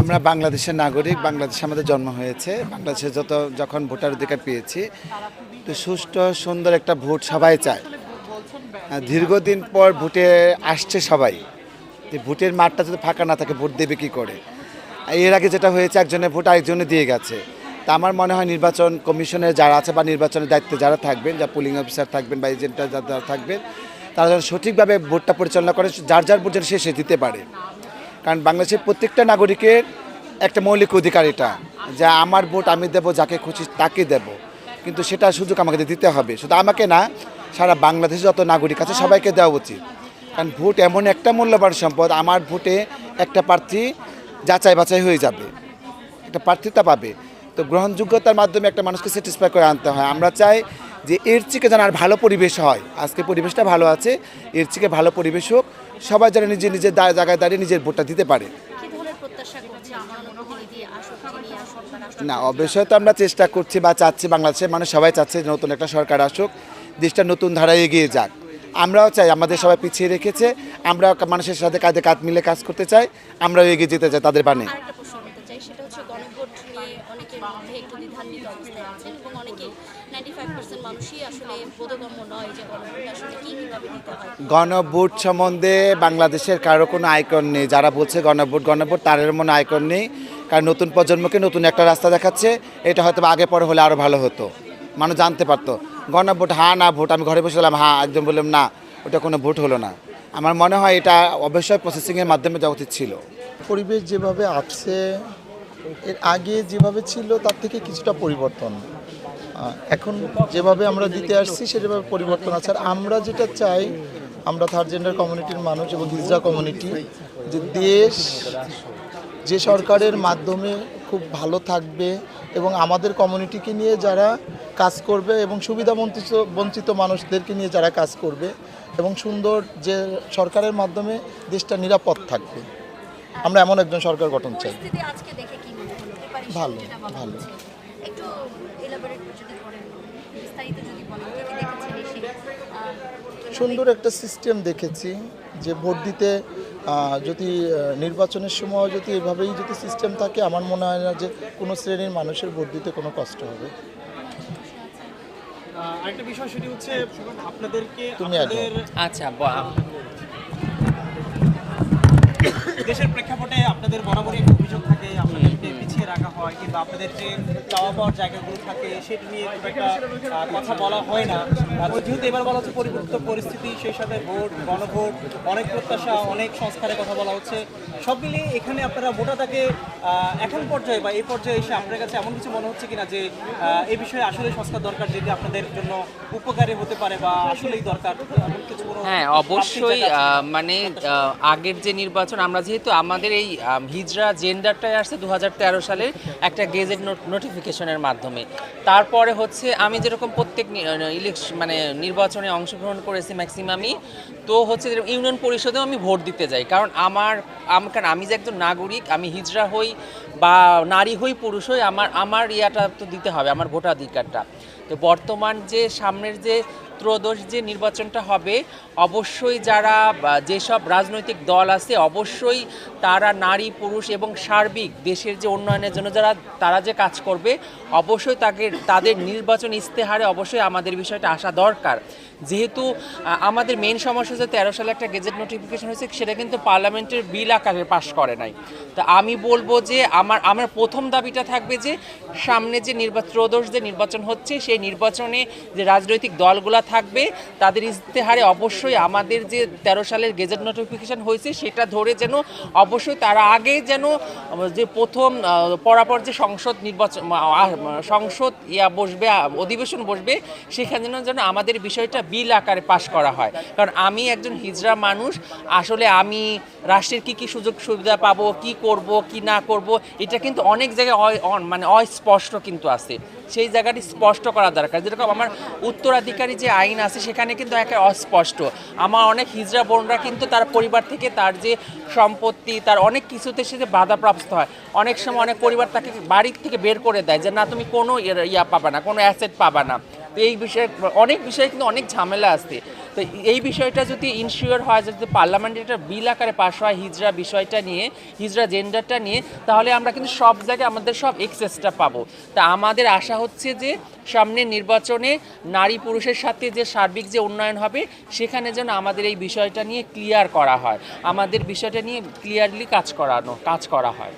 আমরা বাংলাদেশের নাগরিক, বাংলাদেশে আমাদের জন্ম হয়েছে, বাংলাদেশে যত যখন ভোটার অধিকার পেয়েছি, তো সুষ্ঠু, সুন্দর একটা ভোট সবাই চায়। দীর্ঘদিন পর ভোটে আসছে সবাই। যে ভোটের মাঠটা যদি ফাঁকা না থাকে, ভোট দেবে কি করে? এর আগে যেটা হয়েছে, একজনের ভোট আরেকজনে দিয়ে গেছে। তা আমার মনে হয় নির্বাচন কমিশনের যারা আছে বা নির্বাচনের দায়িত্বে যারা থাকবেন, যা পুলিং অফিসার থাকবেন বা এজেন্টরা যারা থাকবেন, তারা যেন সঠিকভাবে ভোটটা পরিচালনা করে, যার যার ভোট যেন সে দিতে পারে। কারণ বাংলাদেশের প্রত্যেকটা নাগরিকের একটা মৌলিক অধিকার এটা, যে আমার ভোট আমি দেব, যাকে খুশি তাকে দেব। কিন্তু সেটা সুযোগ আমাকে দিতে হবে। শুধু আমাকে না, সারা বাংলাদেশে যত নাগরিক আছে সবাইকে দেওয়া উচিত। কারণ ভোট এমন একটা মূল্যবান সম্পদ, আমার ভোটে একটা প্রার্থী যাচাই বাছাই হয়ে যাবে। একটা প্রার্থিতা পাবে। তো গ্রহণযোগ্যতার মাধ্যমে একটা মানুষকে স্যাটিসফাই করে আনতে হয়। আমরা চাই যে এর থেকে যেন আর ভালো পরিবেশ হয়। আজকে পরিবেশটা ভালো আছে, এর থেকে ভালো পরিবেশ হোক। সবাই যেন নিজে নিজের দায় জায়গায় দাঁড়িয়ে নিজের ভোটটা দিতে পারে। না অবশ্যই তো আমরা চেষ্টা করছি বা চাচ্ছি বাংলাদেশের মানুষ সবাই চাচ্ছে নতুন একটা সরকার আসুক দেশটা নতুন ধারায় এগিয়ে যাক। আমরাও চাই আমাদের সবাই পিছিয়ে রেখেছে আমরা মানুষের সাথে কাঁধে কাঁধ মিলে কাজ করতে চাই আমরাও এগিয়ে যেতে চাই তাদের বানে আরেকটা প্রশ্ন করতে চাই সেটা হচ্ছে গণভোট নিয়ে মধ্যে একটু দ্বিধান্বিত অবস্থায় আছেন এবং অনেকে নাইনটি ফাইভ পার্সেন্ট মানুষই আসলে বোধগম্য নয় যে গণভোট আসলে কি কীভাবে দিতে হয়। গণভোট সম্বন্ধে বাংলাদেশের কারও কোনো আইকন নেই। যারা বলছে গণভোট গণভোট তাদের মনে আইকন নেই। কারণ নতুন প্রজন্মকে নতুন একটা রাস্তা দেখাচ্ছে। এটা হয়তো বা আগে পরে হলে আরও ভালো হতো। মানুষ জানতে পারতো। গণভোট হ্যাঁ না ভোট। আমি ঘরে বসেছিলাম হ্যাঁ একজন বললাম না ওটা কোনো ভোট হলো না। আমার মনে হয় এটা অবশ্যই প্রসেসিংয়ের মাধ্যমে যাওয়া উচিত ছিল। পরিবেশ যেভাবে আছে এর আগে যেভাবে ছিল, তার থেকে কিছুটা পরিবর্তন। এখন যেভাবে আমরা দিতে আসছি, সেভাবে পরিবর্তন আছে। আর আমরা যেটা চাই, আমরা থার্ড জেন্ডার কমিউনিটির মানুষ এবং হিজড়া কমিউনিটি যে দেশ, যে সরকারের মাধ্যমে খুব ভালো থাকবে এবং আমাদের কমিউনিটিকে নিয়ে যারা কাজ করবে এবং সুবিধা বঞ্চিত বঞ্চিত মানুষদেরকে নিয়ে যারা কাজ করবে এবং সুন্দর যে সরকারের মাধ্যমে দেশটা নিরাপদ থাকবে। আমরা এমন একজন সরকার গঠন চাই। ভালো, ভালো। একটু এলাবোরেট যদি করেন বিস্তারিত যদি বলেন কি কি দেখেছেন এসে? সুন্দর একটা সিস্টেম দেখেছি যে ভোট দিতে যদি নির্বাচনের সময় যদি এভাবেই যদি সিস্টেম থাকে আমার মনে হয় না যে কোনো শ্রেণির মানুষের ভোট দিতে কোনো কষ্ট হবে। আরেকটা বিষয় সেটি হচ্ছে আপনাদেরকে তুমি আচ্ছা দেশের প্রেক্ষাপটে আপনাদের বরাবরই একটা অভিযোগ থাকে আপনাদেরকে পিছিয়ে রাখা হয় কিংবা আপনাদের যে চাওয়া পাওয়ার জায়গাগুলো থাকে সেটি নিয়ে খুব একটা কথা বলা হয় না। যেহেতু এবার বলা হচ্ছে পরিবর্তিত পরিস্থিতি সেই সাথে ভোট গণভোট অনেক প্রত্যাশা অনেক সংস্কারের কথা বলা হচ্ছে। সব মিলিয়ে এখানে আপনারা ভোটারটাকে আহ, এখন পর্যায়ে বা এই পর্যায়ে এসে আপনার কাছে এমন কিছু মনে হচ্ছে কিনা যে এই বিষয়ে আসলে সংস্কার দরকার যেটি আপনাদের জন্য উপকারী হতে পারে বা আসলেই দরকার? হ্যাঁ অবশ্যই মানে আগের যে নির্বাচন আমরা যেহেতু আমাদের এই হিজড়া জেন্ডারটাই আসছে দু সালের একটা গেজেট নোটিফিকেশনের মাধ্যমে। তারপরে হচ্ছে আমি যেরকম প্রত্যেক ইলেকশন মানে নির্বাচনে অংশগ্রহণ করেছি ম্যাক্সিমামই তো হচ্ছে ইউনিয়ন পরিষদেও আমি ভোট দিতে যাই। কারণ আমার, আম- কারণ আমি যে একজন নাগরিক, আমি হিজড়া হই বা নারী হই, পুরুষ হই, আমার আমার ইয়াটা তো দিতে হবে, আমার ভোটাধিকারটা। তো বর্তমান যে সামনের যে ত্রয়োদশ যে নির্বাচনটা হবে, অবশ্যই যারা যেসব রাজনৈতিক দল আছে, অবশ্যই তারা নারী, পুরুষ এবং সার্বিক দেশের যে উন্নয়নের জন্য যারা, তারা যে কাজ করবে, অবশ্যই তাকে, তাদের নির্বাচন ইস্তেহারে অবশ্যই আমাদের বিষয়টা আসা দরকার। যেহেতু আমাদের মেন সমস্যা যে তেরো সালে একটা গেজেট নোটিফিকেশন হয়েছে, সেটা কিন্তু পার্লামেন্টের বিল আকারে পাশ করে নাই। তা আমি বলব যে, আমার আমার প্রথম দাবিটা থাকবে যে, সামনে যে নির্বাচন ত্রয়োদশ যে নির্বাচন হচ্ছে, সেই নির্বাচনে যে রাজনৈতিক দলগুলা থাকবে, তাদের ইস্তেহারে অবশ্যই আমাদের যে তেরো সালের গেজেট নোটিফিকেশন হয়েছে, সেটা ধরে যেন অবশ্যই তারা আগে যেন, যে প্রথম পরাপর যে সংসদ নির্বাচন সংসদ ইয়া বসবে, অধিবেশন বসবে, সেখানে যেন আমাদের বিষয়টা বিল আকারে পাশ করা হয়। কারণ আমি একজন হিজড়া মানুষ, আসলে আমি রাষ্ট্রের কি কি সুযোগ সুবিধা পাবো, কি করব, কি না করব, এটা কিন্তু অনেক জায়গায় মানে অস্পষ্ট কিন্তু আছে। সেই জায়গাটি স্পষ্ট করা দরকার। যেরকম আমার উত্তরাধিকারী যে আইন আছে, সেখানে কিন্তু একে অস্পষ্ট। আমার অনেক হিজড়া বোনরা কিন্তু তার পরিবার থেকে তার যে সম্পত্তি, তার অনেক কিছুতে সে যে বাধাপ্রাপ্ত হয়। অনেক সময় অনেক পরিবার তাকে বাড়ির থেকে বের করে দেয় যে, না, তুমি কোনো ইয়ে- ইয়া পাবা না, কোনো অ্যাসেট পাবা না। তো এই বিষয়ে অনেক বিষয়ে কিন্তু অনেক ঝামেলা আছে। তো এই বিষয়টা যদি ইনশিওর হয় যদি পার্লামেন্টে একটা বিল আকারে পাশ হয় হিজড়া বিষয়টা নিয়ে, হিজড়া জেন্ডারটা নিয়ে, তাহলে আমরা কিন্তু সব জায়গায় আমাদের সব এক্সেসটা পাবো। তা আমাদের আশা হচ্ছে যে সামনের নির্বাচনে নারী পুরুষের সাথে যে সার্বিক যে উন্নয়ন হবে, সেখানে যেন আমাদের এই বিষয়টা নিয়ে ক্লিয়ার করা হয়। আমাদের বিষয়টা নিয়ে ক্লিয়ারলি কাজ করানো, কাজ করা হয়।